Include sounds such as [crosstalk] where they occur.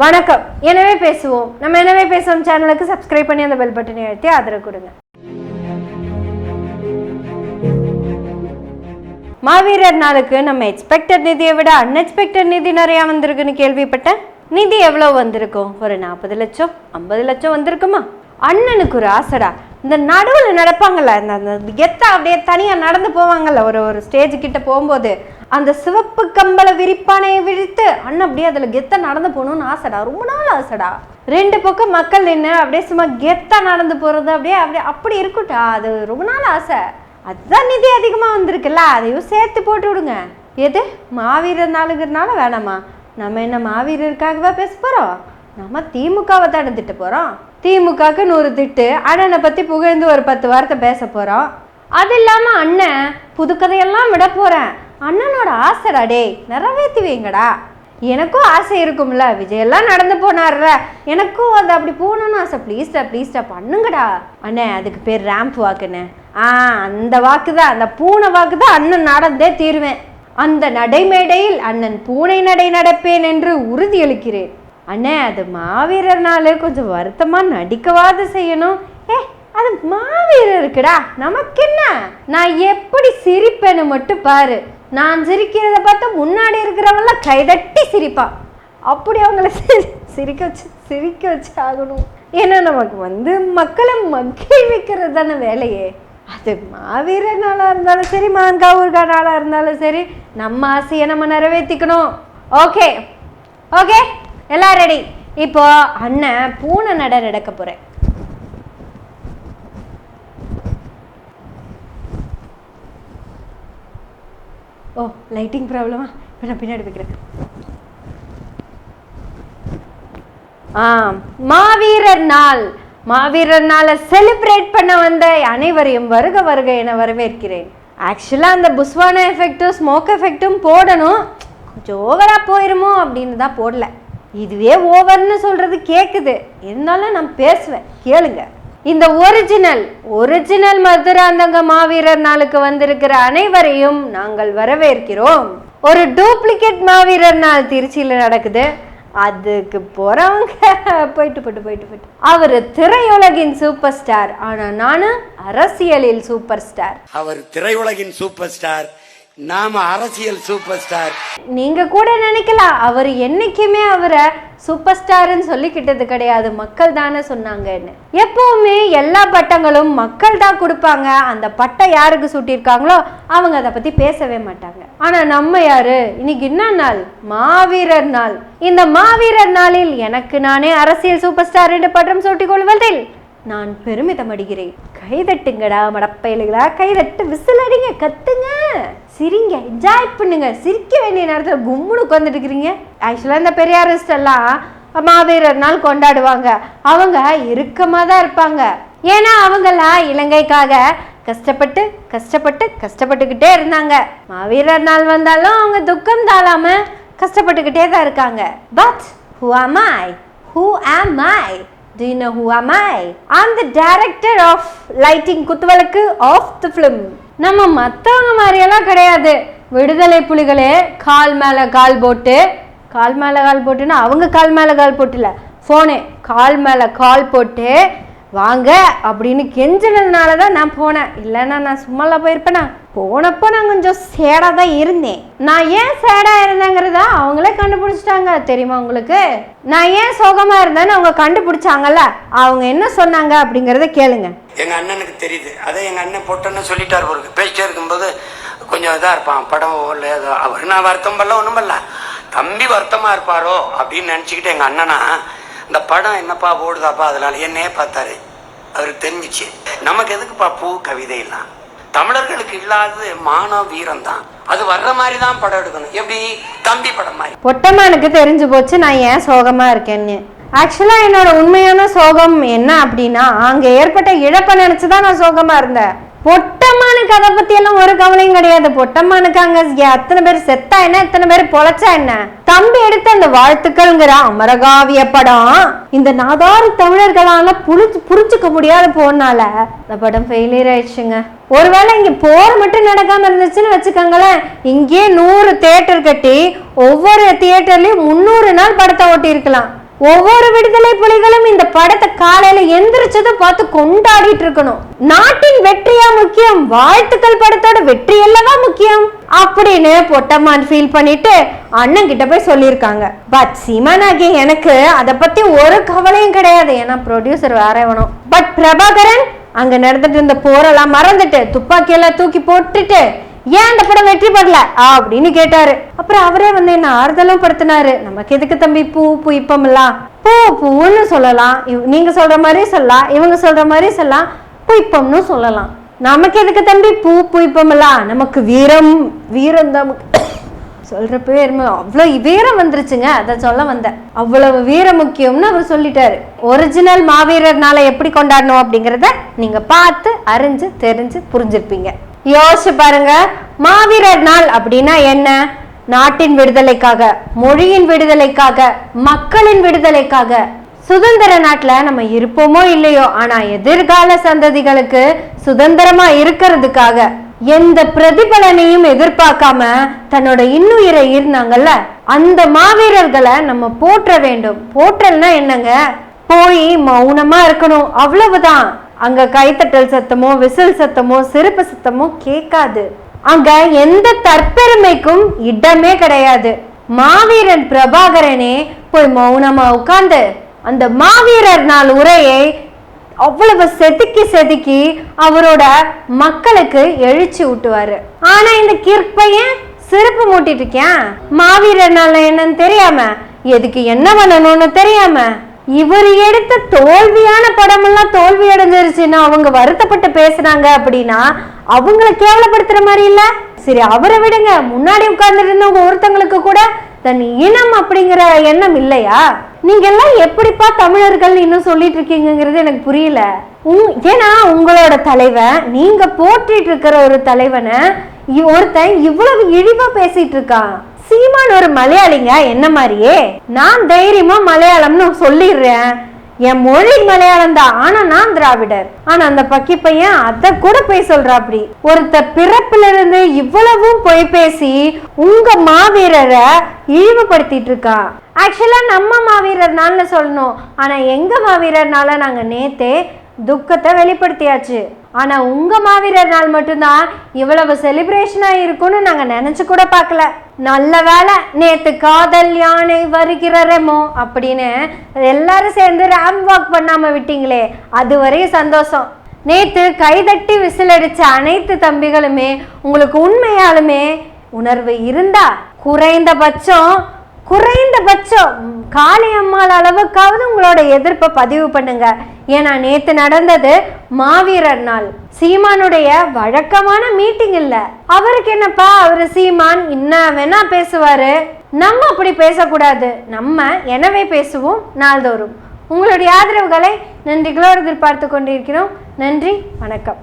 வணக்கம். எனவே பேசுவோம். நம்ம எனவே பேசுவோம் சேனலுக்கு சப்ஸ்கிரைப் பண்ணி அந்த பெல் பட்டனை அழுத்தி ஆதரவு கொடுங்க. மாவீரர் நாளுக்கு நம்ம எக்ஸ்பெக்டட் நிதியை விட அன்எக்ஸ்பெக்டட் நிதி நிறையா வந்திருக்குன்னு கேள்விப்பட்டேன். நிதி எவ்வளோ வந்திருக்கும்? ஒரு நாற்பது லட்சம் ஐம்பது லட்சம் வந்திருக்குமா? அண்ணனுக்கு ஒரு ஆசைடா. இந்த நடுவில் நடப்பாங்கள்ல இந்த அந்த கெத்தா அப்படியே தனியாக நடந்து போவாங்கள்ல ஒரு ஒரு ஸ்டேஜ் கிட்ட போகும்போது. அந்த சிவப்பு கம்பள விரிப்பானையை விரித்து அண்ணன் அப்படியே அதில் கெத்தை நடந்து போகணும்னு ஆசைடா. ரொம்ப நாள் ஆசைடா. ரெண்டு பக்கம் மக்கள் நின்று அப்படியே சும்மா கெத்தா நடந்து போகிறது அப்படியே அப்படியே அப்படி இருக்கட்டா அது ரொம்ப நாள் ஆசை. அதுதான் நிதி அதிகமாக வந்திருக்குல்ல அதையும் சேர்த்து போட்டு விடுங்க. எது? மாவீரர் நாளுங்கிறதுனால வேணாமா? நம்ம என்ன மாவீரருக்காகவா பேச போகிறோம் நம்ம திமுகவை தானே திட்ட போகிறோம் திமுகவுக்கு நூறு திட்டு அண்ணனை பற்றி புகழ்ந்து ஒரு பத்து வார்த்தை பேச போகிறோம் அது இல்லாமல் அண்ணன் புதுக்கதையெல்லாம் விட போகிறேன் அண்ணனோட ஆசைடா டே நிறைவேற்றி வைங்கடா எனக்கும் ஆசை இருக்கும்ல விஜயெல்லாம் நடந்து போனார்ல. எனக்கும் அது அப்படி போகணும்னு ஆசை. ப்ளீஸ்டா ப்ளீஸ்டா பண்ணுங்கடா. அண்ணே அதுக்கு பேர் ரேம்ப் வாக்குண்ணே. ஆ அந்த வாக்கு தான் அந்த பூனை வாக்கு தான் அண்ணன் நடந்தே தீருவேன். அந்த நடைமேடையில் அண்ணன் பூனை நடை நடப்பேன் என்று உறுதியளிக்கிறேன் அண்ணே அது மாவீரர்னாலே கொஞ்சம் வருத்தமாக நடிக்கவாது செய்யணும். ஏ அது மாவீரர் இருக்குடா நமக்கு என்ன நான் எப்படி சிரிப்பேன்னு மட்டும் பாரு. நான் சிரிக்கிறத பார்த்தா முன்னாடி இருக்கிறவங்களாம் கைதட்டி சிரிப்பா. அப்படி அவங்கள சிரிக்க வச்சு சிரிக்க வச்சு ஆகணும். ஏன்னா நமக்கு வந்து மக்களை மகிழ்விக்கிறது தானே வேலையே. அது மாவீர நாளாக இருந்தாலும் சரி மான்காவூர்கா நாளாக இருந்தாலும் சரி நம்ம ஆசையை நம்ம நிறைவேற்றிக்கணும் ஓகே. ஓகே? எல்லாம் ரெடி இப்போ அண்ணன் பூனை நட நடக்க போகிறேன் ஓ லைட்டிங் ப்ராப்ளமா இப்போ நான் பின்னாடி வைக்கிறேன் ஆ மாவீரர் நாள். மாவீரர் நாளை செலிப்ரேட் பண்ண வந்த அனைவரையும் வருக வருக என வரவேற்கிறேன். ஆக்சுவலாக அந்த புஸ்வான எஃபெக்ட்டும் ஸ்மோக் எஃபெக்ட்டும் போடணும். கொஞ்சம் ஓவராக போயிருமோ அப்படின்னு தான் போடல. இதுவே ஓவர்னு சொல்கிறது கேட்குது இருந்தாலும் நான் பேசுவேன். கேளுங்கள் இந்த ஒரிஜினல் ஒரிஜினல் மதுராந்தக மாவீரர் நாளுக்கு வந்திருக்கிற அனைவரையும் நாங்கள் வரவேற்கிறோம். ஒரு டூப்ளிகேட் மாவீரர் நாள் திருச்சியில் நடக்குது. அதுக்கு போறவங்க. [laughs] போயிட்டு போயிட்டு போயிட்டு போயிட்டு. அவர் திரையுலகின் சூப்பர் ஸ்டார் ஆனா நானு அரசியலில் சூப்பர் ஸ்டார் அவர் திரையுலகின் சூப்பர் ஸ்டார் நாம அரசியல் சூப்பர் ஸ்டார் நீங்க கூட நினைக்கலாம். அவர் என்னைக்குமே அவரை சூப்பர் ஸ்டார்னு சொல்லிக்கிட்டது கிடையாது. மக்கள் தானே சொன்னாங்கன்னு. எப்பவுமே எல்லா பட்டங்களும் மக்கள் தான் கொடுப்பாங்க. அந்த பட்டம் யாருக்கு சூட்டியிருக்காங்களோ அவங்க அதை பத்தி பேசவே மாட்டாங்க. ஆனா நம்ம யாரு? இன்னைக்கு என்ன நாள்? மாவீரர் நாள். இந்த மாவீரர் நாளில் எனக்கு நானே அரசியல் சூப்பர் ஸ்டார் என்று பட்டம் சூட்டிக் கொள்வதில் நான் பெருமிதம் அடிகிறேன் கைதட்டுங்கடா மடப்பயலுகளா? கைதட்டு விசில் அடிங்க கத்துங்க. சிரிங்க என்ஜாய் பண்ணுங்க. சிரிக்க வேண்டிய நேரத்தில் கும்முன்னு உட்காந்துட்டு இருக்கிறீங்க. ஆக்சுவலாக இந்த பெரியாரிஸ்ட் எல்லாம் மாவீரர் நாள் கொண்டாடுவாங்க. அவங்க இறுக்கமாக தான் இருப்பாங்க. ஏன்னா அவங்கெல்லாம் இலங்கைக்காக கஷ்டப்பட்டு கஷ்டப்பட்டு கஷ்டப்பட்டுக்கிட்டே இருந்தாங்க. மாவீரர் நாள் வந்தாலும் அவங்க துக்கம் தாழாம கஷ்டப்பட்டுக்கிட்டே தான் இருக்காங்க. பட் ஹூ ஆம் ஐ ஹூ ஆம் ஐ Do you know who am I? I'm the director of lighting குத்துவலுக்கு of the film. நம்ம மற்றவங்க மாதிரியெல்லாம் கிடையாது. விடுதலை புலிகளே கால் மேலே கால் போட்டு கால் மேலே கால் போட்டுன்னா அவங்க கால் மேலே கால் போட்டுல. ஃபோனு கால் மேலே கால் போட்டு வாங்க அப்படின்னு கெஞ்சினதுனால தான் நான் போனேன். இல்லைன்னா நான் சும்மாலாம் போயிருப்பேனா? போனப்போ நான் கொஞ்சம் சேடாக தான் இருந்தேன். நான் ஏன் சேடாக இருந்தேங்கிறத அவங்களே கண்டுபிடிச்சிட்டாங்க. தெரியுமா உங்களுக்கு? நான் ஏன் சோகமாக இருந்தேன்னு அவங்க கண்டுபிடிச்சாங்கல்ல? அவங்க என்ன சொன்னாங்க அப்படிங்கிறத கேளுங்க. எங்கள் அண்ணனுக்கு தெரியுது. அதை எங்கள் அண்ணன் போட்டோன்னு சொல்லிட்டார் ஒரு பேசிட்டே இருக்கும்போது கொஞ்சம் இதாக இருப்பான். படம் இல்லை ஏதோ. அவர் நான் வருத்தம் பண்ணல ஒன்றும் பண்ணல தம்பி வருத்தமாக இருப்பாரோ அப்படின்னு நினச்சிக்கிட்டு எங்கள் அண்ணனா இந்த படம் என்னப்பா ஓடுதாப்பா அதனால என்னையே பார்த்தாரு. அவருக்கு தெரிஞ்சிச்சு. நமக்கு எதுக்குப்பா பூ கவிதை எல்லாம் தமிழர்களுக்கு இல்லாதது மானம் வீரம் தான் அது வர்ற மாதிரி தான் படம் எடுக்கணும். எப்படி? தம்பி படம் மாதிரி. பொட்டமானுக்கு தெரிஞ்சு போச்சு நான் ஏன் சோகமாக இருக்கேன்னு. ஆக்சுவலாக என்னோட உண்மையான சோகம் என்ன அப்படின்னா அங்கே ஏற்பட்ட இழப்பை நினச்சி தான் நான் சோகமாக இருந்தேன். பொட்டம்மானுக்கு அதை பத்தி எல்லாம் ஒரு கவலையும் கிடையாது. பொட்டம்மானுக்கு அங்க எத்தனை பேர் செத்தா என்ன? எத்தனை பேர் பொழைச்சா என்ன? தம்பி எடுத்த அந்த வாழ்த்துக்கள்ங்கிற அமரகாவிய படம் இந்த நாதாறு தமிழர்களால புரிஞ்சு புரிஞ்சுக்க முடியாத போனால இந்த படம் ஃபெயிலியர் ஆயிடுச்சுங்க. ஒருவேளை இங்க போர் மட்டும் நடக்காம இருந்துச்சுன்னு வச்சுக்கோங்களேன். இங்கேயே நூறு தியேட்டர் கட்டி ஒவ்வொரு தியேட்டர்லயும் முந்நூறு நாள் படத்தை ஓட்டி இருக்கலாம் ஒவ்வொரு விடுதலை புலிகளும் இந்த படத்தை காலையில எந்திரிச்சதும் பார்த்து கொண்டாடிட்டு இருக்கணும். நாட்டின் வெற்றியா முக்கியம்? வாழ்த்துக்கள் படத்தோட வெற்றி அல்லவா முக்கியம்? அப்படின்னு பொட்டம்மான் ஃபீல் பண்ணிட்டு அண்ணன் கிட்ட போய் சொல்லியிருக்காங்க. பட் சிமனாகி எனக்கு அதை பத்தி ஒரு கவலையும் கிடையாது. ஏன்னா ப்ரொடியூசர் வேற வேணும் பட் பிரபாகரன் அங்க நடந்துட்டு இருந்த போரெல்லாம் மறந்துட்டு துப்பாக்கியெல்லாம் தூக்கி போட்டுட்டு ஏன் அந்த படம் வெற்றி பெறல? அப்படின்னு கேட்டாரு. அப்புறம் அவரே வந்து என்ன ஆறுதலும் படுத்தினாரு. நமக்கு எதுக்கு தம்பி பூ புய்ப்பம்லாம்? பூ பூன்னு சொல்லலாம். இவ்- நீங்க சொல்ற மாதிரி சொல்லலாம். இவங்க சொல்ற மாதிரி சொல்லலாம். புய்ப்பம்னு சொல்லலாம். நமக்கு எதுக்கு தம்பி பூ புய்ப்பம்லாம்? நமக்கு வீரம் வீரம் தான். [coughs] சொல்ற பேருமே அவ்வளோ வீரம் வந்துருச்சுங்க. அதை சொல்ல வந்தேன். அவ்வளவு வீர முக்கியம்னு அவர் சொல்லிட்டாரு. ஒரிஜினல் மாவீரர்னால எப்படி கொண்டாடணும் அப்படிங்கிறத நீங்க பார்த்து அறிஞ்சு தெரிஞ்சு புரிஞ்சிருப்பீங்க. யோசிச்சு பாருங்க. மாவீரர் நாள் அப்படின்னா என்ன? நாட்டின் விடுதலைக்காக மொழியின் விடுதலைக்காக மக்களின் விடுதலைக்காக. சுதந்திர நாட்டில் நம்ம இருப்போமோ இல்லையோ ஆனா எதிர்கால சந்ததிகளுக்கு சுதந்திரமா இருக்கிறதுக்காக எந்த பிரதிபலனையும் எதிர்பார்க்காம தன்னோட இன்னுயிரை இருந்தாங்கல்ல அந்த மாவீரர்களை நம்ம போற்ற வேண்டும். போற்றல்னா என்னங்க? போய் மௌனமா இருக்கணும். அவ்வளவுதான். அங்க கைத்தட்டல் சத்தமோ விசில் சத்தமோ சிறப்பு சத்தமோ கேட்காது. அங்க எந்த தற்பெருமைக்கும் இடமே கிடையாது. மாவீரன் பிரபாகரனே போய் மௌனமா உட்கார்ந்து அந்த மாவீரர் நாள் உரையை அவ்வளவு செதுக்கி செதுக்கி அவரோட மக்களுக்கு எழுச்சி ஊட்டுவாரு. ஆனா இந்த கிற்பையன் பையன் சிறப்பு மூட்டிட்டு இருக்கேன் மாவீரர் நாள் என்னன்னு தெரியாம எதுக்கு என்ன பண்ணணும்னு தெரியாம? இவர் எடுத்த தோல்வியான படமெல்லாம் தோல்வி அடைஞ்சிருச்சுன்னா அவங்க வருத்தப்பட்டு பேசுனாங்க அப்படின்னா அவங்கள கேவலப்படுத்துற மாதிரி இல்ல. சரி அவரை விடுங்க. முன்னாடி உட்கார்ந்துட்டு இருந்தவங்க ஒருத்தங்களுக்கு கூட தன் இனம் அப்படிங்கிற எண்ணம் இல்லையா? நீங்க எல்லாம் எப்படிப்பா தமிழர்கள் இன்னும் சொல்லிட்டு இருக்கீங்கங்கிறது எனக்கு புரியல. ஏன்னா உங்களோட தலைவன் நீங்க போற்றிட்டு இருக்கிற ஒரு தலைவனை ஒருத்தன் இவ்வளவு இழிவா பேசிட்டு இருக்கான். சீமான் ஒரு மலையாளிங்க. என்ன மாதிரியே? நான் தைரியமா மலையாளம்னு சொல்லிடுறேன். என் மொழி மலையாளம் தான். ஆனா நான் திராவிடர். ஆனா அந்த பக்கி பையன் அத கூட போய் சொல்றாப்டி. ஒருத்த பிறப்புல இருந்து இவ்வளவும் பொய் பேசி உங்க மாவீரரை இழிவுபடுத்திட்டு இருக்கா. ஆக்சுவலா நம்ம மாவீரர்னால சொல்லணும். ஆனா எங்க மாவீரர்னால நாங்க நேத்தே துக்கத்தை வெளிப்படுத்தியாச்சு. ஆனால் உங்கள் மாவீரர் நாள் மட்டும்தான் இவ்வளவு செலிப்ரேஷனாக இருக்கும்னு நாங்கள் நினச்சி கூட பார்க்கல. நல்ல வேலை நேற்று காதல் யானை வருகிறரமோ அப்படின்னு எல்லாரும் சேர்ந்து ரேம் வாக் பண்ணாமல் விட்டீங்களே அது வரையும் சந்தோஷம். நேற்று கைதட்டி விசில் அனைத்து தம்பிகளுமே உங்களுக்கு உண்மையாலுமே உணர்வு இருந்தா குறைந்தபட்சம் குறைந்தபட்சம் காளி காளியம்மாள் அளவுக்காவது உங்களோட எதிர்ப்பை பதிவு பண்ணுங்க. ஏன்னா நேத்து நடந்தது மாவீரர் நாள். சீமானுடைய வழக்கமான மீட்டிங் இல்ல. அவருக்கு என்னப்பா அவரு சீமான் என்ன வேணா பேசுவாரு. நம்ம அப்படி பேசக்கூடாது. நம்ம எனவே பேசுவோம் நாள்தோறும். உங்களுடைய ஆதரவுகளை நன்றிகளோடு எதிர்பார்த்து கொண்டிருக்கிறோம். நன்றி வணக்கம்.